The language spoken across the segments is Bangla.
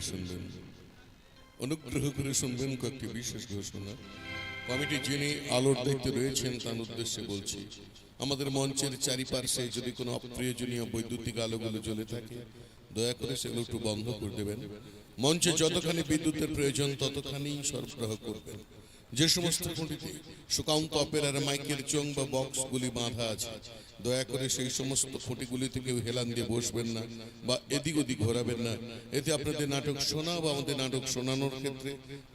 শুনবেন। অনুগ্রহ করে শুনবেন কয়েকটি বিশেষ ঘোষণা। কমিটি যিনি আলোর দায়িত্বে রয়েছেন, তার উদ্দেশ্যে বলছি, আমাদের মঞ্চের চারিপাশে যদি কোনো অপ্রয়োজনীয় বৈদ্যুতিক আলোগুলো জ্বলে থাকে, দয়া করে সেগুলো একটু বন্ধ করে দেবেন। মঞ্চে যতখানি বিদ্যুতের প্রয়োজন ততখানি সরবরাহ করবেন। যে সমস্ত খুঁটিতে সুকান্ত অপেরার মাইকের চোং বা বক্সগুলি বাঁধা আছে, দয়া করে সেই সমস্ত খুঁটিগুলিতে কেউ হেলান দিয়ে বসবেন না বা এদিক ওদিক ঘোরাবেন না। এতে আপনাদের নাটক শোনা বা আমাদের নাটক শোনানোর ক্ষেত্রে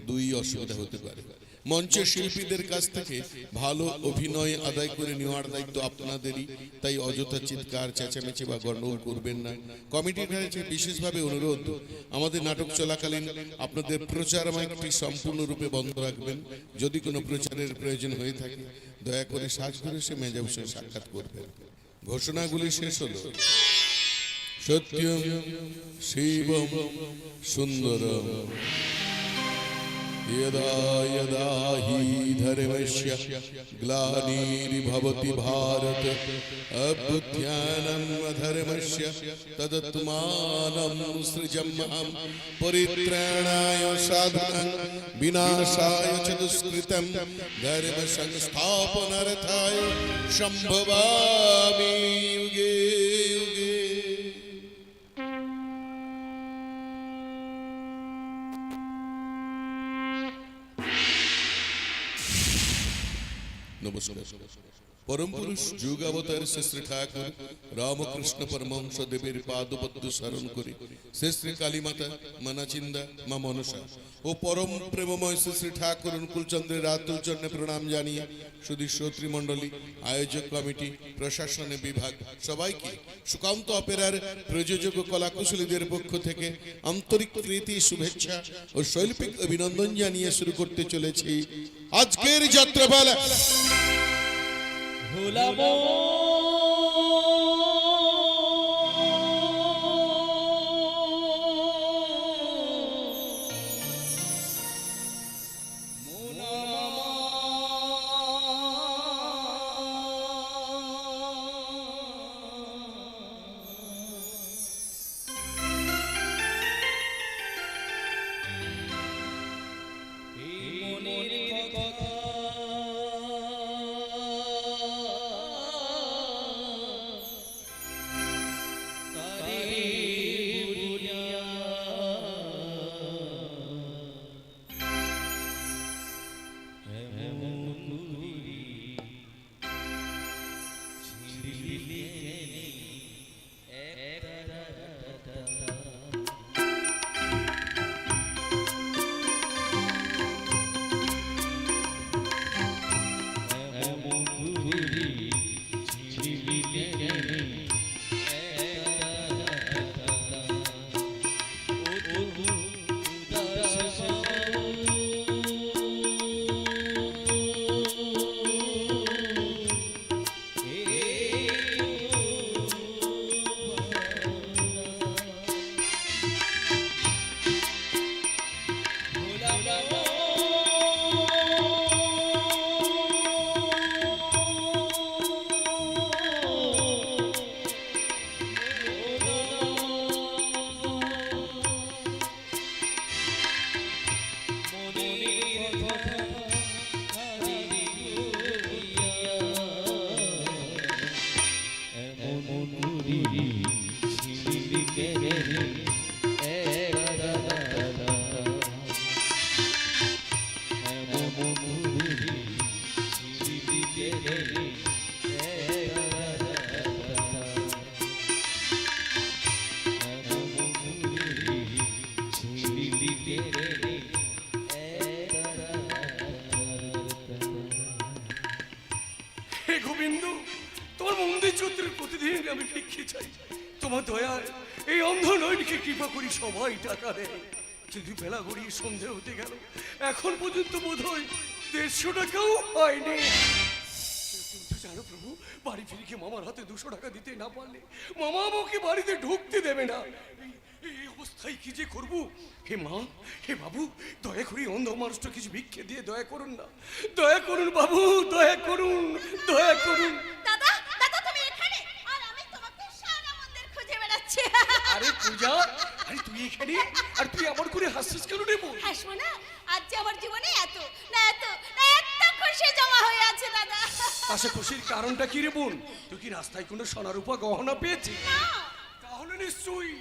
দুই অসুবিধা হতে পারে। মঞ্চের শিল্পীদের কাছ থেকে ভালো অভিনয় আদায় করে নেওয়ার দায়িত্ব আপনাদেরই। তাই অযথা চিৎকার, চেঁচামেচি বা গন্ডগোল করবেন না। কমিটির কাছে বিশেষভাবে অনুরোধ, আমাদের নাটক চলাকালীন আপনাদের প্রচার মাইকটি সম্পূর্ণরূপে বন্ধ রাখবেন। যদি কোনো প্রচারের প্রয়োজন হয়ে থাকে, দয়া করে সাজ করে সে মেজা বসে সাক্ষাৎ করবেন। ঘোষণাগুলি শেষ হলো। সত্যম শিবম সুন্দরম। यदा यदा हि धर्मस्य ग्लानिर्भवति भारत अभ्युत्थानम् अधर्मस्य तदत्मानं सृजम्यहं परित्राणाय साधनं, विनाशाय च दुष्कृतं, धर्मसंस्थापनार्थाय सम्भवामि युगे। No, pues, pues, pues পরম পুরুষ যুগাবতার শ্রী ঠাকুর রামকৃষ্ণ পরমহংস দেবের পাদপদ্ম স্মরণ করে শ্রী শ্রী কালীমাতা মানাচিন্দা মা মনসা ও পরম প্রেমময় শ্রী শ্রী ঠাকুর অনুকূলচন্দ্রের রাতুল প্রণাম জানিয়ে শুধু শ্রোত্রিমণ্ডলী আয়োজক কমিটি প্রশাসনের বিভাগ সবাইকে সুকান্ত অপেরার প্রযোজক কলাকুশলীদের পক্ষ থেকে আন্তরিক প্রীতি শুভেচ্ছা ও শৈল্পিক অভিনন্দন জানিয়ে শুরু করতে চলেছি আজকের যাত্রাপালা ভোলাবো যদি সন্ধে হতে গেল। এখন পর্যন্ত বোধ হয় দেড়শো টাকাও হয়নি। কিন্তু জানো প্রভু বাড়ি ফিরে গিয়ে মামার হাতে দুশো টাকা দিতে না পারলে মামা আমাকে বাড়িতে ঢুকতে দেবে না। এই- অবস্থায় কি যে করব? হে মা হে বাবু দয়া করে অন্ধ মানুষটা কিছু ভিক্ষে দিয়ে দয়া করুন না। দয়া করুন বাবু দয়া করুন দয়া করুন। দাদা দাদা তুমি এখানে? আর আমি তোমাকে সারা মন্দির খুঁজে বেড়াচ্ছি। আরে পূজা আরে তুই এখানে? আর তুই আমার করে হাসছিস কেন রে বোন হাসবো না? আজ যে আমার জীবনে এত না এত না এত খুশি জমা হয়ে আছে দাদা। আশা খুশির কারণটা কি রে বোন? তুই কি রাস্তায় কোনো সোনার উপা গহনা পেয়েছিস? না, তাহলে নিশ্চয়ই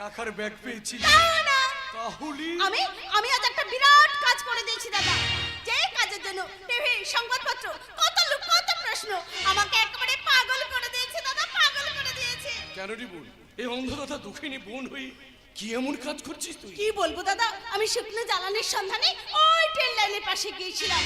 টাকার ব্যাগ পেয়েছিস। তাও না। তাহলে? আমি আমি আজ একটা বিরাট কাজ করে দিয়েছি দাদা। যে কাজের জন্য টিভি সংবাদপত্র কত লোক কত প্রশ্ন আমাকে একেবারে পাগল করে দিয়েছে দাদা পাগল করে দিয়েছে। কেন রে বোন? এই অন্ধকথা দুঃখিনী বোন হয়ে কি এমন কাজ করছিস তুই? কি বলব দাদা? আমি শুকনো জ্বালানির সন্ধানে ওই ট্রেন লাইনের পাশে গিয়েছিলাম।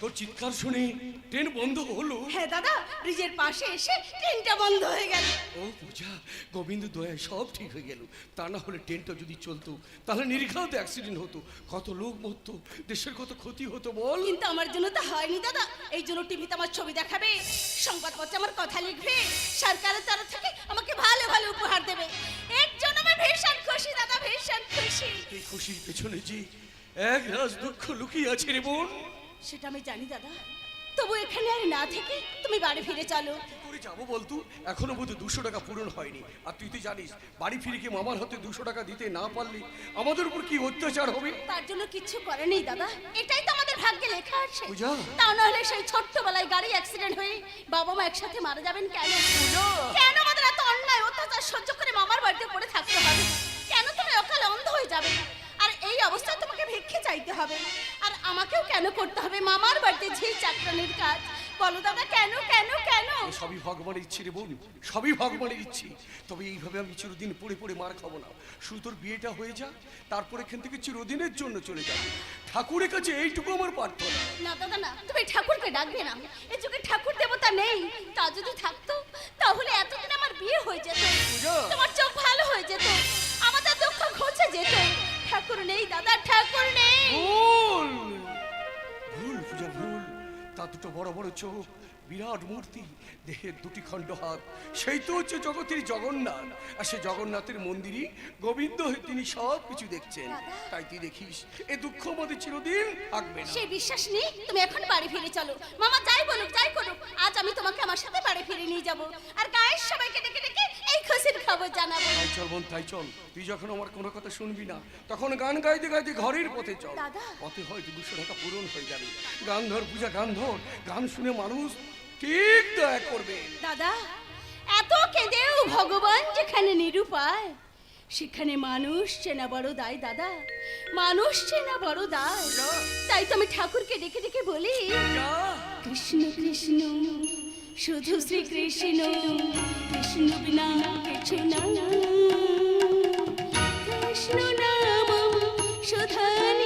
তোর চিৎকার শুনে ট্রেন বন্ধ হলো। হ্যাঁ দাদা ব্রিজের পাশে এসে ট্রেনটা বন্ধ হয়ে গেল। ও পূজা গোবিন্দ দয়ায় সব ঠিক হয়ে গেল। তা না হলে ট্রেনটা যদি চলতো তাহলে নিরীক্ষাতে অ্যাক্সিডেন্ট হতো। কত লোক মরতো দেশের কত ক্ষতি হতো বল। কিন্তু আমার জন্য তো হয়নি দাদা। এই জন্য টিভিতে আমার ছবি দেখাবে সংবাদপত্রে আমার কথা লিখবে সরকারের তরফ থেকে আমাকে ভালো ভালো উপহার দেবে। এর জন্য আমি ভীষণ খুশি দাদা ভীষণ খুশি। এই খুশির পেছনে যে এক রাজ দুঃখ লুকিয়ে আছে রে বোন সেটা আমি জানি দাদা। তবু এখানে আর না থেকে তুমি বাড়ি ফিরে চলো। করে যাব বলতো? এখনও বোধ দুশো টাকা পূরণ হয়নি। আর তুই তো জানিস বাড়ি ফিরে কি মামার হাতে দুশো টাকা দিতে না পারলে আমাদের উপর কি অত্যাচার হবে? তার জন্য কিচ্ছু করে নেই দাদা। এটাই তো আমাদের ভাগ্যে লেখা আছে। পূজা। তা না হলে সেই ছোট্টবেলায় গাড়ি অ্যাক্সিডেন্ট হয়ে বাবা মা একসাথে মারা যাবেন কেন। কেন আমাদের এত অন্যায় অত্যাচার সহ্য করে মামার বাড়িতে পড়ে থাকতে হবে? কেন তুমি অকালে অন্ধ হয়ে যাবে? আর এই অবস্থায় তোমাকে ভিক্ষে চাইতে হবে। আমাকেও কেন করতে হবে? মামার বাড়িতে ঝিল চাকরানির কাজ। বলো দাদা কেন কেন কেন? সবই ভগবানের ইচ্ছে রে বোন সবই ভগবানের ইচ্ছে। তবে এইভাবে আমি চিরদিন পড়ে পড়ে মার খাব না। শুধু তোর বিয়েটা হয়ে যা তারপর এখান থেকে চিরদিনের জন্য চলে যাবে। ঠাকুরের কাছে এইটুকু আমার প্রার্থনা। না দাদা না তুমি ঠাকুরকে ডাকবে না। এই যুগে ঠাকুর দেবতা নেই। তা যদি থাকতো তাহলে এতদিন আমার বিয়ে হয়ে যেত। তোমার চোখ ভালো হয়ে যেত। আমাদের দুঃখ ঘুচে যেত। ঠাকুর নেই দাদা ঠাকুর নেই। দুটো বড় বড় চোখ বিরাট মূর্তি দেহের দুটি খণ্ড হাত। সেই তো হচ্ছে জগতের জগন্নাথ। আর সে জগন্নাথের মন্দিরই গোবিন্দ হয়ে তিনি সব কিছু দেখছেন। তাই তুই দেখিস এ দুঃখ আমাদের চিরদিন থাকবে সেই বিশ্বাস নেই? তুমি এখন বাড়ি ফিরে চলো। মামা যাই বলুক যাই করুক। আজ আমি তোমাকে আমার সাথে বাড়ি ফিরে নিয়ে যাব। আর গায়ের সবাইকে ডেকে ডেকে এই খুশির খবর জানাব। তাই চল বোন তাই চল। তুই যখন আমার কোনো কথা শুনবি না তখন গান গাইতে গাইতে ঘরের পথে চল। পথে হয়তো দুশো টাকা পূরণ হয়ে যাবে। গান ধর পূজা গান ধর। গান শুনে মানুষ ঠিক দয়া করবে। দাদা, এত কেঁদেও ভগবান যেখানে নিরুপায়, সেখানে মানুষ চেনা বড় দায়, দাদা। মানুষ চেনা বড় দায়। তাই তো আমি ঠাকুরকে ডেকে ডেকে বলি, কৃষ্ণ কৃষ্ণ, শুধু শ্রী কৃষ্ণ কৃষ্ণ বিনা কিছু না। কৃষ্ণ নাম সুধানি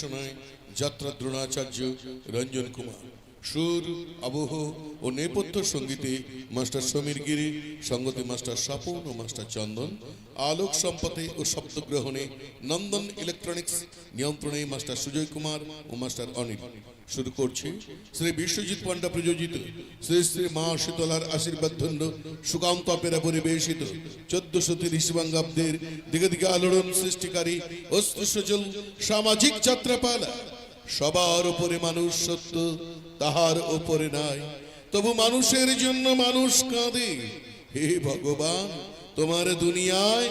নির্দেশনায় যাত্রা দ্রোণাচার্য রঞ্জন কুমার। সুর, আবহ ও নেপথ্য সঙ্গীতে মাস্টার সমীর গিরি, সঙ্গতে মাস্টার স্বপন ও মাস্টার চন্দন, আলোক সম্পদে ও শব্দগ্রহণে নন্দন ইলেকট্রনিক্স, নিয়ন্ত্রণে মাস্টার সুজয় কুমার ও মাস্টার অনিল। শুরু করছে। শ্রী বিশ্বজিৎ পান্ডা প্রযোজিত, শ্রী শ্রী মা শীতলার আশীর্বাদ ধন্য সুকান্ত অপেরা পরিবেশিত, চোদ্দশো তিরিশ বঙ্গাব্দের দিকে দিকে আলোড়ন সৃষ্টিকারী অস্ত্র সামাজিক যাত্রাপালা। সবার উপরে মানুষ সত্য, তাহার উপরে নাই। তবু মানুষের জন্য মানুষ কাঁদে। হে ভগবান, তোমার দুনিয়ায়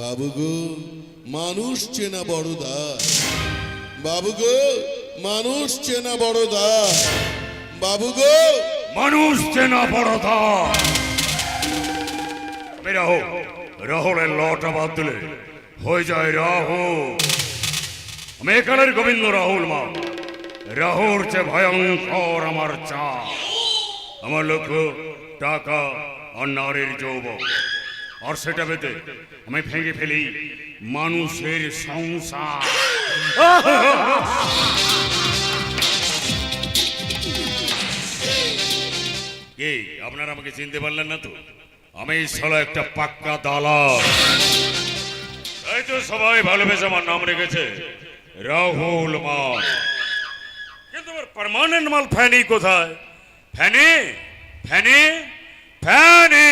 বাবু গো, মানুষ চেনা বড় দায় বাবু গো মানুষ চেনা বড় দায় বাবু গো। মানুষ চেনা বড়দা আমি রাহু। রাহুলের লটা বাদ দিলে। হয়ে যায় রাহু। আমি এখানের গোবিন্দ রাহুল মা। রাহুর চেয়ে ভয়ঙ্কর আমার চা। আমার লক্ষ্য টাকা আর নারীর যৌবক। আর সেটা পেতে আমি ভেঙে ফেলি মানুষের সংসার। কি আপনারা আমাকে চিনতে পারলেন না তো। আমি সালা একটা পাক্কা দালাল। তাই তো সবাই ভালোবেসে আমার নাম রেখেছে রাহুল মাল। কিন্তু আমার পারমানেন্ট মাল ফ্যানি কোথায়? Funny funny funny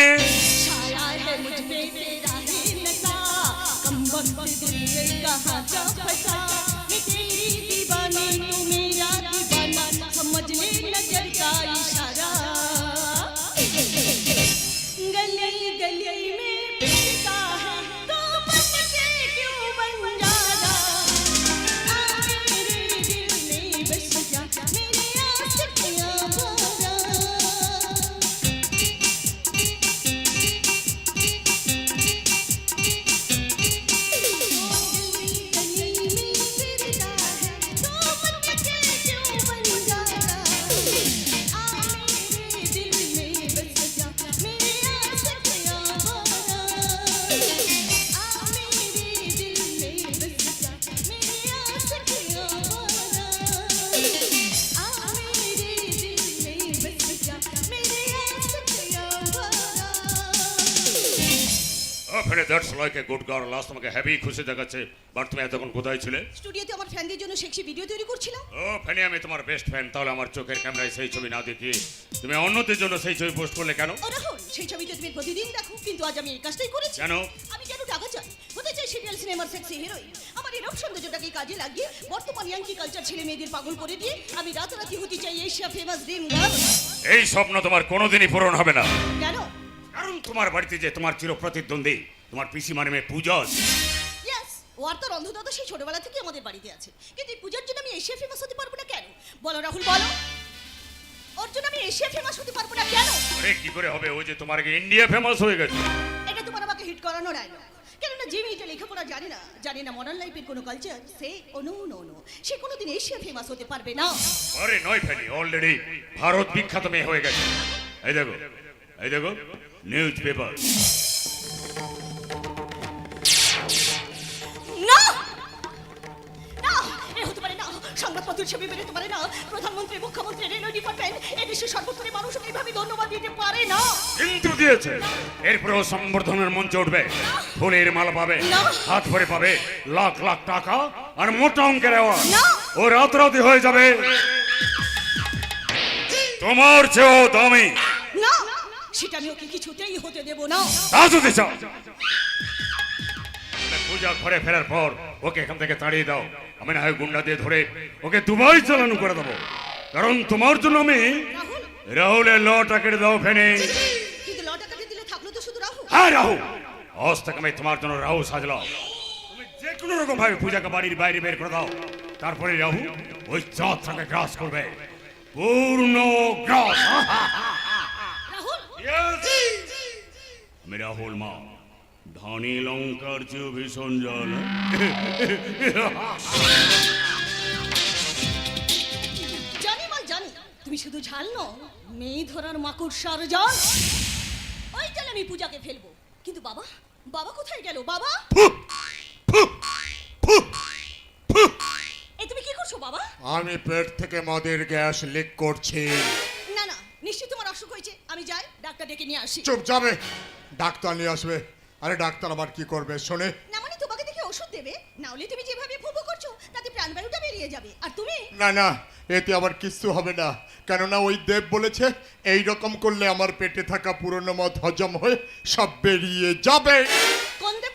like good girl last তোমাকে হ্যাপি খুশি দেখাচ্ছে। বাট তুমি এতক্ষণ কোথায় ছিলে? স্টুডিওতে আমার ফ্যানদের জন্য সেক্সি ভিডিও তৈরি করছিলাম। ও ফ্যানি আমি তোমার বেস্ট ফ্যান তাহলে আমার চোখের ক্যামেরায় সেই ছবি না দেখিয়ে তুমি অন্যদের জন্য সেই ছবি পোস্ট করলে কেন? ও রাহুল সেই ছবিতে তুমি প্রতিদিন দেখো কিন্তু আজ আমি এই কাজটাই করেছি। কেন? আমি কেন টাকা চাই? হতে চাই সিরিয়াল সিনেমার সেক্সি হিরোইন আমার এরকম সৌন্দর্যটাকে কাজে লাগিয়ে বর্তমান ইয়াঙ্কি কালচার ছেলে মেয়েদের পাগল করে দিয়ে আমি রাতারাতি হতে চাই এশিয়া ফেমাস ড্রিম গার্ল এই স্বপ্ন তোমার কোনোদিনই পূরণ হবে না। কেন? কারণ তোমার বাড়িতে যে তোমার চির প্রতিদ্বন্দ্বী তোমার পিসি মানে মেয়ে পূজা আছে। ইয়েস ও আর সেই ছোটবেলা থেকে আমাদের বাড়িতে আছে। কিন্তু এই পূজার জন্য আমি এশিয়া ফেমাস হতে পারব না কেন? বলো রাহুল বলো। ওর জন্য আমি এশিয়া ফেমাস হতে পারব না কেন? আরে কি করে হবে? ওই যে তোমার ইন্ডিয়া ফেমাস হয়ে গেছে। এটা তোমার আমাকে হিট করানো ডায়লগ কেননা যে মেয়েটা লেখাপড়া জানে না জানে না মডার্ন লাইফের কোনো কালচার সে অনু নো সে কোনোদিন এশিয়া ফেমাস হতে পারবে না। আরে নয় ফেলি অলরেডি ভারত বিখ্যাত মেয়ে হয়ে গেছে। এই দেখো এই দেখো নিউজ পেপার সংবাদপত্র ছবি বেরোতে পারে না। প্রধানমন্ত্রী মুখ্যমন্ত্রী রেলওয়ে ডিপার্টমেন্ট এ দেশের সর্বস্তরের মানুষ এইভাবে ধন্যবাদ দিতে পারে না। কিন্তু দিয়েছে। এরপরেও সম্বর্ধনের মঞ্চে উঠবে। ফুলের মালা পাবে হাত ভরে পাবে লাখ লাখ টাকা আর মোটা অঙ্কের অ্যাওয়ার্ড। ও রাতারাতি হয়ে যাবে। তোমার চেয়েও দামি। না। সেটা আমি ওকে কিছুতেই হতে দেব না। তা যদি চাও। পূজা ঘরে ফেরার পর ওকে এখান থেকে তাড়িয়ে দাও। আমি না হয় গুন্ডা দিয়ে ধরে ওকে দুবাই চালানো করে দেবো। কারণ তোমার জন্য আমি রাহুল রাহুলের লটা কেটে দাও ফেনে। হ্যাঁ রাহু আজ থেকে আমি তোমার জন্য রাহু সাজলাম। তুমি যে কোনো রকম ভাবে পূজাকে বাড়ির বাইরে বের করে দাও। তারপরে রাহু ওই চাঁদটাকে গ্রাস করবে। পূর্ণ গ্রাস। আমি রাহুল মা। ধনী লঙ্কার চেয়েও ভীষণ জল। জানি মাল জানি। তুমি শুধু ঝাল ন মেয়ে ধরার মাকুর সারজন ওই চাল আমি পূজাকে ফেলব। কিন্তু বাবা বাবা কোথায় গেল বাবা? এই তুমি কি করছ বাবা? আমি পেট থেকে মদের গ্যাস লিক করছি। না না নিশ্চয়ই তোমার অসুখ হয়েছে। আমি যাই ডাক্তার ডেকে নিয়ে আসি। চুপ যাবে। ডাক্তার নিয়ে আসবে। আরে ডাক্তার আবার কি করবে শোনে। না মানে তোমাকে দেখে ওষুধ দেবে? না হলে তুমি যেভাবে ফুফু করছ তাতে প্রাণবায়ুটা বেরিয়ে যাবে। আর তুমি? না না এতে আবার কিচ্ছু হবে না। কেননা ওই দেব বলেছে এই রকম করলে আমার পেটে থাকা পুরনো মত হজম হয়ে সব বেরিয়ে যাবে। কোন দেব